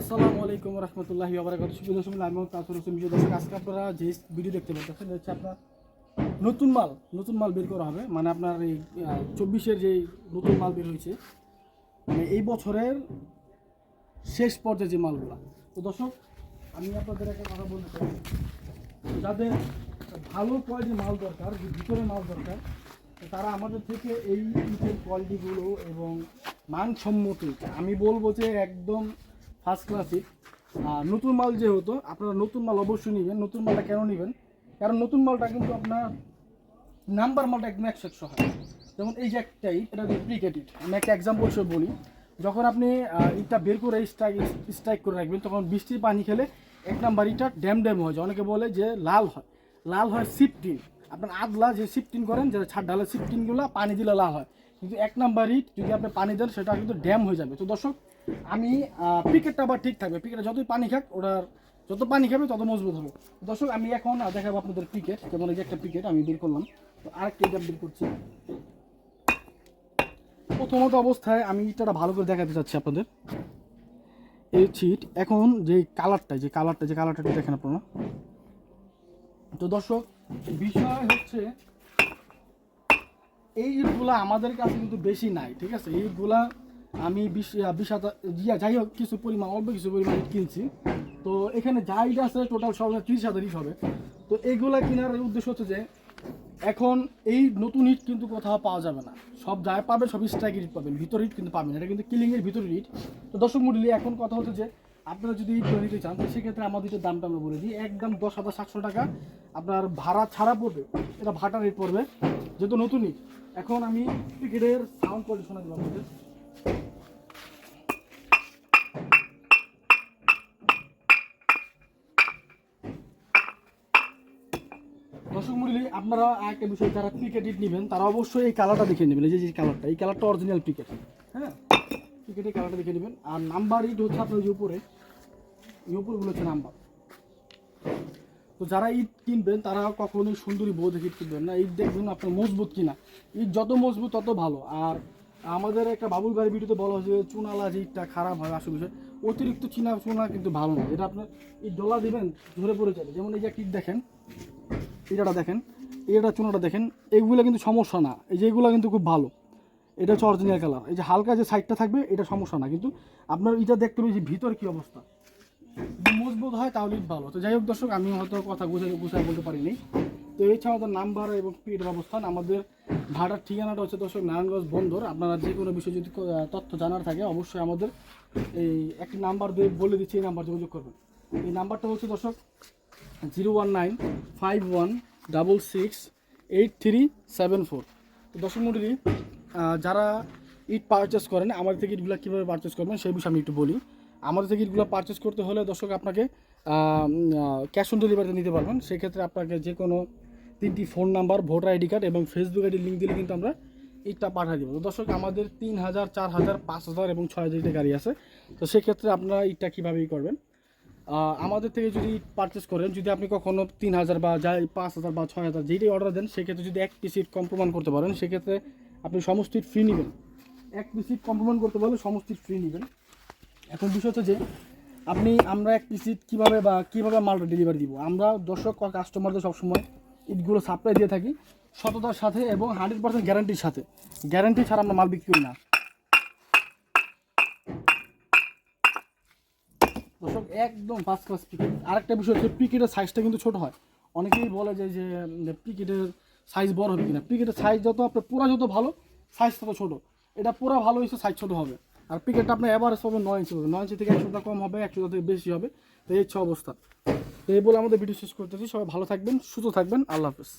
আসসালামু আলাইকুম রহমতুল্লাহি আবরাকাত সুবিধা সময় আমি আপনারা যে ভিডিও দেখতে পাচ্ছেন হচ্ছে আপনার নতুন মাল নতুন মাল বের করা হবে। মানে আপনার এই চব্বিশের যে নতুন মাল বের হয়েছে মানে এই বছরের শেষ পর্যায়ে যে মালগুলা। তো দর্শক, আমি আপনাদের একটা কথা বলতে চাই। যাদের ভালো কোয়ালিটির মাল দরকার, যে ভিতরে মাল দরকার তারা আমাদের থেকে এই কোয়ালিটিগুলো এবং মানসম্মত আমি বলব যে একদম ফার্স্ট ক্লাস ইট আর নতুন মাল যেহেতু, আপনারা নতুন মাল অবশ্যই নেবেন। নতুন মালটা কেন নেবেন? কারণ নতুন মালটা কিন্তু আপনার নাম্বার মালটা একদম একশো একশো হয় যেমন এই যে একটা ইট এটা ডুপ্লিকেট ইট আমি একটা এক্সাম্পল হিসেবে বলি। যখন আপনি ইটটা বের করে স্ট্রাইক স্ট্রাইক করে রাখবেন, তখন বৃষ্টির পানি খেলে এক নাম্বার ইটটা ড্যাম ড্যাম হয়ে যায়। অনেকে বলে যে লাল হয়। লাল হয় সিফটিন আপনার আদলা যে সিফটিন করেন যে ছাড় ডালে সিফটিনগুলো পানি দিলে লাল হয়। কিন্তু এক নাম্বার ইট যদি আপনি পানি দেন, সেটা কিন্তু ড্যাম হয়ে যাবে। তো দর্শক, আমি পিকেটটা আবার ঠিক থাকবে। পিকেটে যতই পানি খাক, ওটার যত পানি খাবে, তত মজবুত হবে। দর্শক, আমি এখন দেখাবো আপনাদের পিকেট। যেমন এই যে একটা পিকেট, আমি বের করলাম। তো আরেকটা এটা বের করছি। প্রথমত অবস্থায় আমি ইটাটা ভালো করে দেখাতে চাচ্ছি আপনাদের। এই ছিট এখন যে কালারটা যে কালারটা যে কালারটা দেখেন আপনারা। তো দর্শক, বিষয় হচ্ছে এই ইটগুলা আমাদের কাছে কিন্তু বেশি নাই, ঠিক আছে? ইটগুলা আমি বিশ বিশ হাজার জিয়া যাই হোক, কিছু পরিমাণ, অল্প কিছু পরিমাণ ইট কিনছি। তো এখানে যা ইট আছে টোটাল সব ত্রিশ হাজার হবে। তো এইগুলা কেনার উদ্দেশ্য হচ্ছে যে, এখন এই নতুন ইট কিন্তু কোথাও পাওয়া যাবে না। সব যায় পাবেন, সব স্ট্রাইক ইট পাবেন। ভিতর ইট কিন্তু পাবেন এটা কিন্তু কিলিংয়ের ভিতরের ইট তো দর্শক মন্ডলী, এখন কথা হচ্ছে যে, আপনারা যদি ইট নিতে চান, তো সেক্ষেত্রে আমাদের ইটের দামটা আমরা বলে দিই, একদম দশ হাজার সাতশো টাকা আপনার ভাড়া ছাড়া পড়বে। এটা ভাটা রেট পড়বে, যেহেতু নতুন ইট এখন আমি টিকিটের সাউন্ড কোয়ালিটি শোনা দেবো দর্শক মন্ডলী, আপনারা একটা বিষয়, যারা ক্রিকেট ইট নেবেন, তারা অবশ্যই এই কালারটা দেখে নেবেন, এই যে যে কালারটা এই কালারটা অরিজিনাল ক্রিকেট হ্যাঁ? ক্রিকেটের কালারটা দেখে নেবেন। আর নাম্বার ইট হচ্ছে আপনার যে উপরে, এই উপরগুলো হচ্ছে নাম্বার তো যারা ইট কিনবেন, তারা কখনোই সুন্দরী বউ দেখে কিনবেন না। ইট দেখবেন আপনার মজবুত কিনা। ইট যত মজবুত, তত ভালো। আর আমাদের একটা বাবুল বাড়ির ভিডিওতে বলা হয়েছে চুনালা যে ইটটা খারাপ হয়, আসলে বিষয়, অতিরিক্ত চীনা, চুনা কিন্তু ভালো না। এটা আপনার ইট ডলা দিবেন, ধরে পড়ে যাবে। যেমন এই যে ইট দেখেন, এটাটা দেখেন এটা চুনাটা দেখেন এইগুলো কিন্তু সমস্যা না। এই যে এগুলো কিন্তু খুব ভালো। এটা হচ্ছে অরিজিনাল কালার এই যে হালকা যে সাইডটা থাকবে, এটা সমস্যা না। কিন্তু আপনার এটা দেখতে হবে যে ভিতর কী অবস্থা? মজবুত হয় তাহলে ভালো। তো যাই হোক দর্শক, আমি হয়তো কথা গুছিয়ে গুছিয়ে বলতে পারিনি। তো এছাড়া আমাদের নাম্বার এবং পিটের অবস্থান আমাদের ভাড়ার ঠিকানাটা হচ্ছে দর্শক নারায়ণগঞ্জ বন্দর। আপনারা যে কোনো বিষয়ে যদি তথ্য জানার থাকে, অবশ্যই আমাদের এই একটি নাম্বার দিয়ে বলে দিচ্ছি, এই নাম্বার যোগাযোগ করবেন। এই নাম্বারটা হচ্ছে দর্শক, zero one nine five one double six eight three seven four. তো দর্শক মন্ডলী যারা ইট পারচেস করেন আমাদের থেকে ইটগুলো কীভাবে পারচেস করবেন, সেই বিষয়ে আমি একটু বলি। আমাদের থেকে ইটগুলো পারচেস করতে হলে দর্শক আপনাকে ক্যাশ অন ডেলিভারিতে নিতে পারবেন। সেক্ষেত্রে আপনাকে যে কোনো তিনটি phone number voter ID card এবং ফেসবুক আইডি লিঙ্ক দিলে কিন্তু আমরা ইটটা পাঠিয়ে দেবো। দর্শক, আমাদের তিন হাজার, চার হাজার, পাঁচ হাজার এবং ছয় হাজার গাড়ি আছে। তো সেক্ষেত্রে আপনারা ইটটা কীভাবেই করবেন? আমাদের থেকে যদি পারচেস করেন, যদি আপনি কখনো তিন হাজার বা যাই, পাঁচ হাজার বা ছয় হাজার যেটাই অর্ডার দেন, সেক্ষেত্রে যদি এক পিস ইট কম প্রমাণ করতে পারেন, সেক্ষেত্রে আপনি সমস্ত ইট ফ্রি নেবেন। এক পিস ইট কম প্রমাণ করতে পারলে সমস্ত ইট ফ্রি নেবেন। এখন বিষয় হচ্ছে যে, আপনি আমরা এক পিস ইট কীভাবে বা কীভাবে মালটা ডেলিভারি দিব? আমরা দর্শক কাস্টমারদের সবসময় ইটগুলো সাপ্লাই দিয়ে থাকি সততার সাথে এবং হান্ড্রেড পার্সেন্ট গ্যারান্টির সাথে। গ্যারান্টি ছাড়া আমরা মাল বিক্রি করি না। দর্শক, একদম ফার্স্ট ক্লাস পিকেট আরেকটা বিষয় হচ্ছে পিকেটের সাইজটা কিন্তু ছোট হয়। অনেকেই বলে যে যে পিকেটের সাইজ বড় হবে কিনা? পিকেটের সাইজ যত আপনার পুরা যত ভালো সাইজ তত ছোটো। এটা পুরা ভালো হয়েছে সাইজ ছোটো হবে। আর পিকেটটা আপনার এভারেজ পাবেন নয় ইঞ্চি হবে। নয় ইঞ্চি থেকে একশো কম হবে একশো থেকে বেশি হবে। তো এই হচ্ছে অবস্থা। তো এই বলে আমাদের ভিডিও শেষ করতেছি। সবাই ভালো থাকবেন, সুস্থ থাকবেন। আল্লাহ হাফেজ।